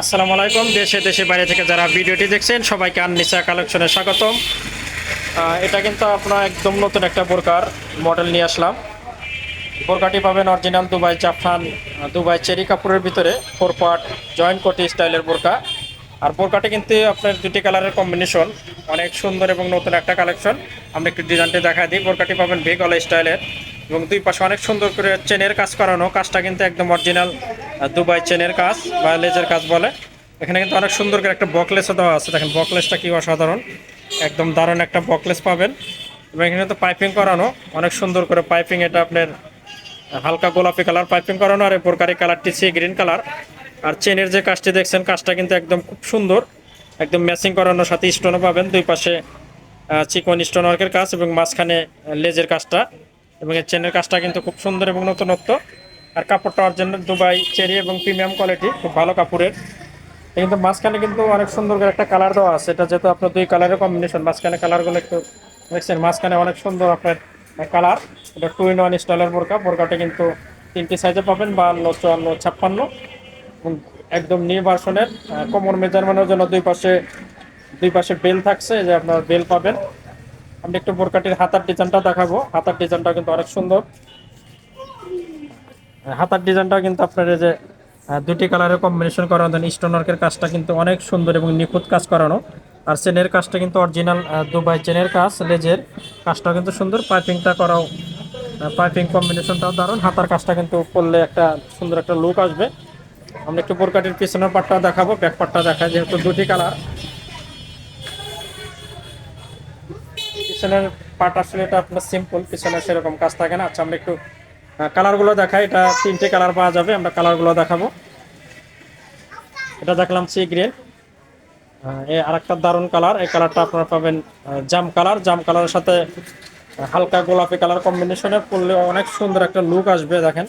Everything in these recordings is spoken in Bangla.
আসসালামু আলাইকুম। দেশে দেশে বাইরে থেকে যারা ভিডিওটি দেখছেন, সবাইকে আননিসা কালেকশনে স্বাগতম। এটা কিন্তু আপনার একদম নতুন একটা বোরকার মডেল নিয়ে আসলাম। বোরকাটি পাবেন অরিজিনাল দুবাই জাফরান দুবাই চেরি কাপড়ের ভিতরে ফোর পার্ট জয়েন্ট কোটি স্টাইলের বোরকা। আর বোরকাটি কিন্তু আপনার দুটি কালারের কম্বিনেশন অনেক সুন্দর এবং নতুন একটা কালেকশন। আমরা একটু ডিজাইনটি দেখা দিই। বোরকাটি পাবেন ভেগলা স্টাইলের এবং দুই পাশে অনেক সুন্দর করে চেনের কাজ করানো। কাজটা কিন্তু একদম অরিজিনাল দুবাই চেনের কাজ বা লেজের কাজ বলে। এখানে কিন্তু অনেক সুন্দর করে একটা বকলেসও দেওয়া আছে। দেখেন, বকলেসটা কি অসাধারণ। একদম দারুণ একটা বকলেস পাবেন। এবং এখানে তো পাইপিং করানো। অনেক সুন্দর করে পাইপিং এটা আপনার হালকা গোলাপি কালার পাইপিং করানো আর এই বোরকারি কালারটি সি গ্রিন কালার। আর চেনের যে কাজটি দেখছেন, কাজটা কিন্তু একদম খুব সুন্দর। একদম ম্যাচিং করানোর সাথে স্টোনও পাবেন। দুই পাশে চিকন স্টোন ওয়ার্কের কাজ এবং মাঝখানে লেজের কাজটা। এবং এর চেনের কাজটা কিন্তু খুব সুন্দর এবং নতুনত্ব। আর কাপড়টা অরিজিনাল দুবাই চেরি এবং প্রিমিয়াম কোয়ালিটি খুব ভালো কাপড়ের। কিন্তু মাঝখানে কিন্তু অনেক সুন্দর করে একটা কালার দেওয়া আছে। এটা যেহেতু আপনার দুই কালারের কম্বিনেশন মাঝখানে কালারগুলো একটু দেখছেন, মাঝখানে অনেক সুন্দর আপনার কালার এটা টু ইন ওয়ান স্টাইলের বোরকা। বোরকাটা কিন্তু তিনটি সাইজে পাবেন, বাহান্ন, চুয়ান্ন, ছাপ্পান্ন। একদম নিউ ভার্সনের কোমর মেজারমেন্টের জন্য দুই পাশে দুই পাশে বেল থাকছে যে আপনার বেল পাবেন। আমি একটু বোরকাটির হাতার ডিজাইনটা দেখাবো। হাতার ডিজাইনটা কিন্তু অনেক সুন্দর। হাতার ডিজাইনটা কিন্তু আপনার যে দুটি কালারের কম্বিনেশন করানো দেন স্টোনওয়ার্কের কাজটা কিন্তু অনেক সুন্দর এবং নিখুঁত কাজ করানো। আর চেনের কাজটা কিন্তু অরিজিনাল দুবাই চেনের কাজ লেজের কাজটাও কিন্তু সুন্দর। পাইপিংটা করাও পাইপিং কম্বিনেশনটাও দারুণ। হাতার কাজটা কিন্তু করলে একটা সুন্দর একটা লুক আসবে। আমরা একটু বোরকাটির পিছনের পাটটা দেখাবো ব্যাক পাটটা দেখায় যেহেতু দুটি কালার পিছনের পার্ট আসলে এটা আপনার সিম্পল পিছনে সেরকম কাজ থাকে না। আচ্ছা আমরা একটু কালারগুলো দেখাই। এটা তিনটে কালার পাওয়া যাবে, আমরা কালারগুলো দেখাবো। এটা দেখলাম সি গ্রিন। এই আরেকটা দারুণ কালার এই কালারটা আপনারা পাবেন জাম কালার জাম কালারের সাথে হালকা গোলাপি কালার কম্বিনেশনে পরলে অনেক সুন্দর একটা লুক আসবে, দেখেন।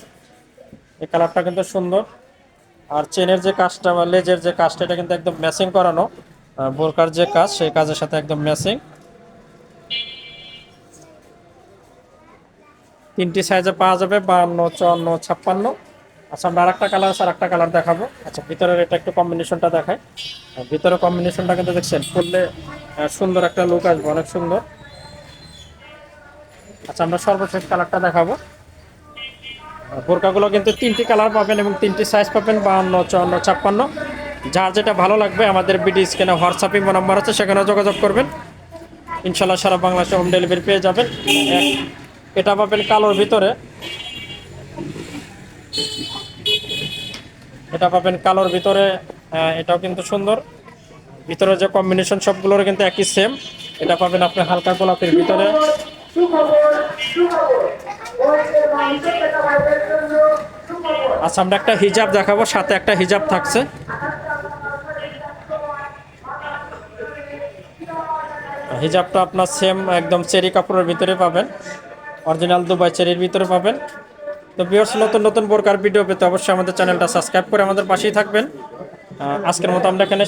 এই কালারটা কিন্তু সুন্দর। আর চেনের যে কাজটা বা লেজের যে কাজটা, এটা কিন্তু একদম ম্যাচিং করানো। বোরকার যে কাজ, সেই কাজের সাথে একদম ম্যাচিং তিনটি সাইজে পাওয়া যাবে, বাহান্ন, চুয়ান্ন, ছাপ্পান্ন। আচ্ছা আমরা আরেকটা কালার আছে, আরেকটা কালার দেখাবো। আচ্ছা ভিতরের এটা একটু কম্বিনেশনটা দেখায় আর ভিতরে কম্বিনেশনটা কিন্তু দেখছেন করলে সুন্দর একটা লুক আসবে, অনেক সুন্দর। আচ্ছা আমরা সর্বশেষ কালারটা দেখাবো। বোরকাগুলো কিন্তু তিনটি কালার পাবেন এবং তিনটি সাইজ পাবেন, বাহান্ন, চুয়ান্ন, ছাপ্পান্ন। যার যেটা ভালো লাগবে, আমাদের বিডি স্ক্যানে হোয়াটসঅ্যাপ নাম্বার আছে সেখানে যোগাযোগ করবেন। ইনশাল্লাহ সারা বাংলাদেশে হোম ডেলিভারি পেয়ে যাবেন। এটা পাবেন কালোর ভিতরে। এটা পাবেন কালোর ভিতরে এটাও কিন্তু সুন্দর। ভিতরে যে কম্বিনেশন সবগুলোর কিন্তু একই সেম এটা পাবেন আপনি হালকা গোলাপের ভিতরে। আচ্ছা আমরা একটা হিজাব দেখাবো, সাথে একটা হিজাব থাকছে। হিজাবটা আপনার সেম একদম চেরি কাপড়ের ভিতরে পাবেন। অরিজিনাল দুবাই চেরির ভিতরে পাবেন। তো বিয়ার্স নতুন নতুন বোরকার ভিডিও পেতে অবশ্যই আমাদের চ্যানেলটা সাবস্ক্রাইব করে আমাদের পাশেই থাকবেন। আজকের মতো আমরা এখানে